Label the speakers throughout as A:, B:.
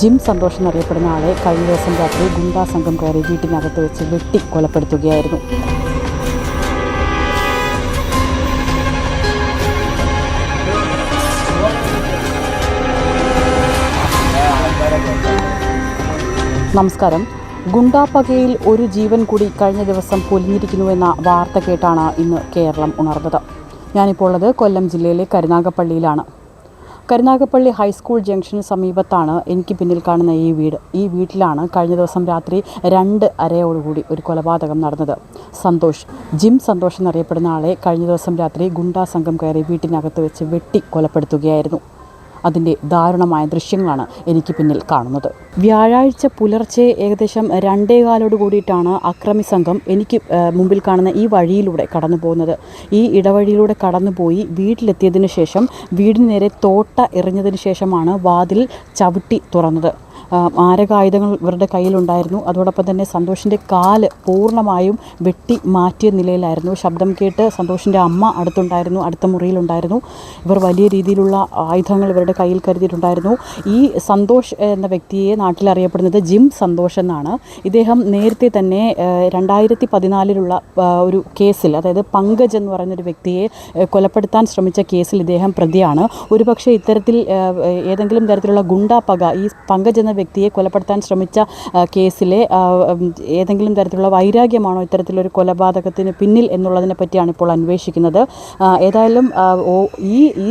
A: Gym സന്തോഷം എന്നറിയപ്പെടുന്ന ആളെ കഴിഞ്ഞ ദിവസം രാത്രി ഗുണ്ടാ സംഘം കയറി വീട്ടിനകത്ത് വെച്ച് വെട്ടി കൊലപ്പെടുത്തുകയായിരുന്നു. നമസ്കാരം. ഗുണ്ടാപ്പകയിൽ ഒരു ജീവൻ കൂടി കഴിഞ്ഞ ദിവസം പൊലിഞ്ഞിരിക്കുന്നുവെന്ന വാർത്ത കേട്ടാണ് ഇന്ന് കേരളം ഉണർന്നത്. ഞാനിപ്പോൾ ഉള്ളത് കൊല്ലം ജില്ലയിലെ കരുനാഗപ്പള്ളിയിലാണ്. കരുനാഗപ്പള്ളി ഹൈസ്കൂൾ ജംഗ്ഷന് സമീപത്താണ് എനിക്ക് പിന്നിൽ കാണുന്ന ഈ വീട്. ഈ വീട്ടിലാണ് കഴിഞ്ഞ ദിവസം രാത്രി രണ്ട് അരയോടുകൂടി ഒരു കൊലപാതകം നടന്നത്. സന്തോഷ്. ജിം സന്തോഷ് എന്നറിയപ്പെടുന്ന ആളെ കഴിഞ്ഞ ദിവസം രാത്രി ഗുണ്ടാ സംഘം കയറി വീട്ടിനകത്ത് വെച്ച് വെട്ടി കൊലപ്പെടുത്തുകയായിരുന്നു. അതിന്റെ ദാരുണമായ ദൃശ്യങ്ങളാണ് എനിക്ക് പിന്നിൽ കാണുന്നത്. വ്യാഴാഴ്ച പുലർച്ചെ ഏകദേശം രണ്ടേകാലോട് കൂടിയിട്ടാണ് അക്രമി സംഘം എനിക്ക് മുമ്പിൽ കാണുന്ന ഈ വഴിയിലൂടെ കടന്നു പോകുന്നത്. ഈ ഇടവഴിയിലൂടെ കടന്നുപോയി വീട്ടിലെത്തിയതിനു ശേഷം വീടിന് നേരെ തോട്ട എറിഞ്ഞതിന് ശേഷമാണ് വാതിൽ ചവിട്ടി തുറന്നത്. മാരകായുധങ്ങൾ ഇവരുടെ കയ്യിലുണ്ടായിരുന്നു. അതോടൊപ്പം തന്നെ സന്തോഷിന്റെ കാൽ പൂർണമായും വെട്ടി മാറ്റിയ നിലയിലായിരുന്നു. ശബ്ദം കേട്ട് സന്തോഷിന്റെ അമ്മ അടുത്തുണ്ടായിരുന്നു അടുത്ത മുറിയിലുണ്ടായിരുന്നു. ഇവർ വലിയ രീതിയിലുള്ള ആയുധങ്ങൾ ഇവരുടെ കയ്യിൽ കരുതിയിട്ടുണ്ടായിരുന്നു. ഈ സന്തോഷ് എന്ന വ്യക്തിയെ നാട്ടിൽ അറിയപ്പെടുന്നത് ജിം സന്തോഷ് എന്നാണ്. ഇദ്ദേഹം നേരത്തെ തന്നെ രണ്ടായിരത്തി പതിനാലിലുള്ള ഒരു കേസിൽ അതായത് പങ്കജ് എന്ന് പറയുന്നൊരു വ്യക്തിയെ കൊലപ്പെടുത്താൻ ശ്രമിച്ച കേസിൽ ഇദ്ദേഹം പ്രതിയാണ്. ഒരുപക്ഷെ ഇത്തരത്തിൽ ഏതെങ്കിലും തരത്തിലുള്ള ഗുണ്ടാ പക ഈ പങ്കജ് എന്ന വ്യക്തിയെ കൊലപ്പെടുത്താൻ ശ്രമിച്ച കേസിലെ ഏതെങ്കിലും തരത്തിലുള്ള വൈരാഗ്യമാണോ ഇത്തരത്തിലൊരു കൊലപാതകത്തിന് പിന്നിൽ എന്നുള്ളതിനെ പറ്റിയാണ് ഇപ്പോൾ അന്വേഷിക്കുന്നത്. ഏതായാലും ഈ ഈ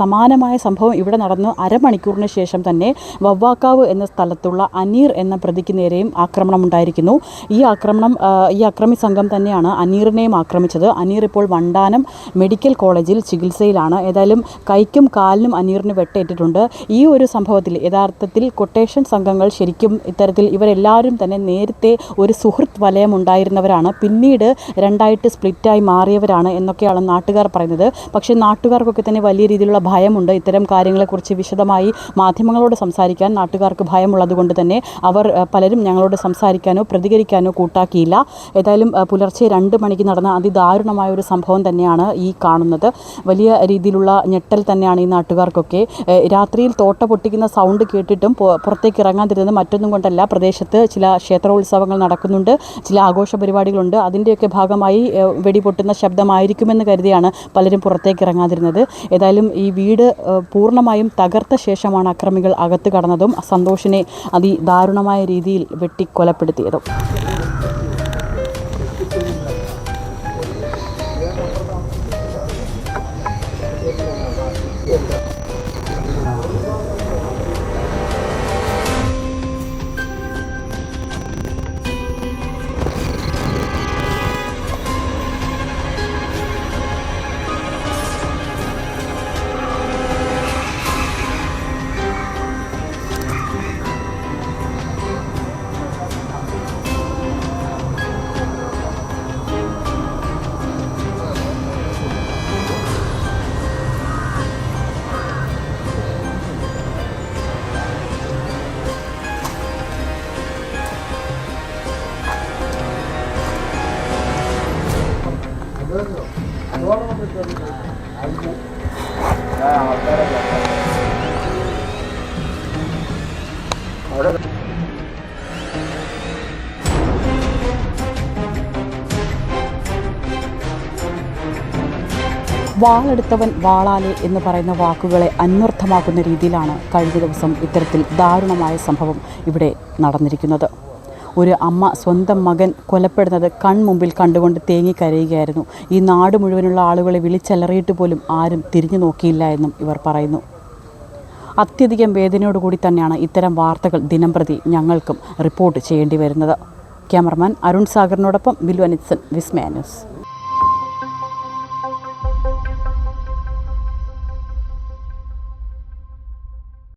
A: സമാനമായ സംഭവം ഇവിടെ നടന്നു അരമണിക്കൂറിന് ശേഷം തന്നെ വവ്വാക്കാവ് എന്ന സ്ഥലത്തുള്ള അനീർ എന്ന പ്രതിക്ക് നേരെയും ആക്രമണം ഉണ്ടായിരിക്കുന്നു. ഈ ആക്രമണം ഈ അക്രമി സംഘം തന്നെയാണ് അനീറിനെയും ആക്രമിച്ചത്. അനീർ ഇപ്പോൾ വണ്ടാനം മെഡിക്കൽ കോളേജിൽ ചികിത്സയിലാണ്. ഏതായാലും കൈക്കും കാലിനും അനീറിന് വെട്ടേറ്റിട്ടുണ്ട്. ഈ ഒരു സംഭവത്തിൽ യഥാർത്ഥത്തിൽ കൊട്ടേഷൻ സംഘങ്ങൾ ശരിക്കും ഇത്തരത്തിൽ ഇവരെല്ലാവരും തന്നെ നേരത്തെ ഒരു സുഹൃത്ത് വലയം ഉണ്ടായിരുന്നവരാണ്. പിന്നീട് രണ്ടായിട്ട് സ്പ്ലിറ്റായി മാറിയവരാണ് എന്നൊക്കെയാണ് നാട്ടുകാർ പറയുന്നത്. പക്ഷേ നാട്ടുകാർക്കൊക്കെ തന്നെ വലിയ രീതിയിലുള്ള ഭയമുണ്ട്. ഇത്തരം കാര്യങ്ങളെക്കുറിച്ച് വിശദമായി മാധ്യമങ്ങളോട് സംസാരിക്കാൻ നാട്ടുകാർക്ക് ഭയമുള്ളതുകൊണ്ട് തന്നെ അവർ പലരും ഞങ്ങളോട് സംസാരിക്കാനോ പ്രതികരിക്കാനോ കൂട്ടാക്കിയില്ല. ഏതായാലും പുലർച്ചെ രണ്ട് മണിക്ക് നടന്ന അതിദാരുണമായ ഒരു സംഭവം തന്നെയാണ് ഈ കാണുന്നത്. വലിയ രീതിയിലുള്ള ഞെട്ടൽ തന്നെയാണ് ഈ നാട്ടുകാർക്കൊക്കെ. രാത്രിയിൽ തോട്ട പൊട്ടിക്കുന്ന സൗണ്ട് കേട്ടിട്ടും പുറത്തേക്ക് ഇറങ്ങാതിരുന്നത് മറ്റൊന്നും കൊണ്ടല്ല. പ്രദേശത്ത് ചില ക്ഷേത്രോത്സവങ്ങൾ നടക്കുന്നുണ്ട്. ചില ആഘോഷ പരിപാടികളുണ്ട്. അതിന്റെയൊക്കെ ഭാഗമായി വെടിപൊട്ടുന്ന ശബ്ദമായിരിക്കുമെന്ന് കരുതിയാണ് പലരും പുറത്തേക്ക് ഇറങ്ങാതിരുന്നത്. ഏതായാലും ഈ വീട് പൂർണമായും തകർത്ത ശേഷമാണ് അക്രമികൾ അകത്ത് കടന്നതും സന്തോഷിനെ അതിദാരുണമായ രീതിയിൽ വെട്ടി കൊലപ്പെടുത്തിയതും വാളെടുത്തവൻ വാളാലെ എന്ന് പറയുന്ന വാക്കുകളെ അന്വർത്ഥമാക്കുന്ന രീതിയിലാണ് കഴിഞ്ഞ ദിവസം ഇത്തരത്തിൽ ദാരുണമായ സംഭവം ഇവിടെ നടന്നിരിക്കുന്നത്. ഒരു അമ്മ സ്വന്തം മകൻ കൊലപ്പെടുന്നത് കൺമുമ്പിൽ കണ്ടുകൊണ്ട് തേങ്ങിക്കരയുകയായിരുന്നു. ഈ നാട് മുഴുവനുള്ള ആളുകളെ വിളിച്ചലറിയിട്ട് പോലും ആരും തിരിഞ്ഞു നോക്കിയില്ല എന്നും ഇവർ പറയുന്നു. അത്യധികം വേദനയോടുകൂടി തന്നെയാണ് ഇത്തരം വാർത്തകൾ ദിനംപ്രതി ഞങ്ങൾക്കും റിപ്പോർട്ട് ചെയ്യേണ്ടി വരുന്നത്. ക്യാമറമാൻ അരുൺ സാഗറിനോടൊപ്പം ബില്ലു അനിത്സൻ വിസ്മയ ന്യൂസ്.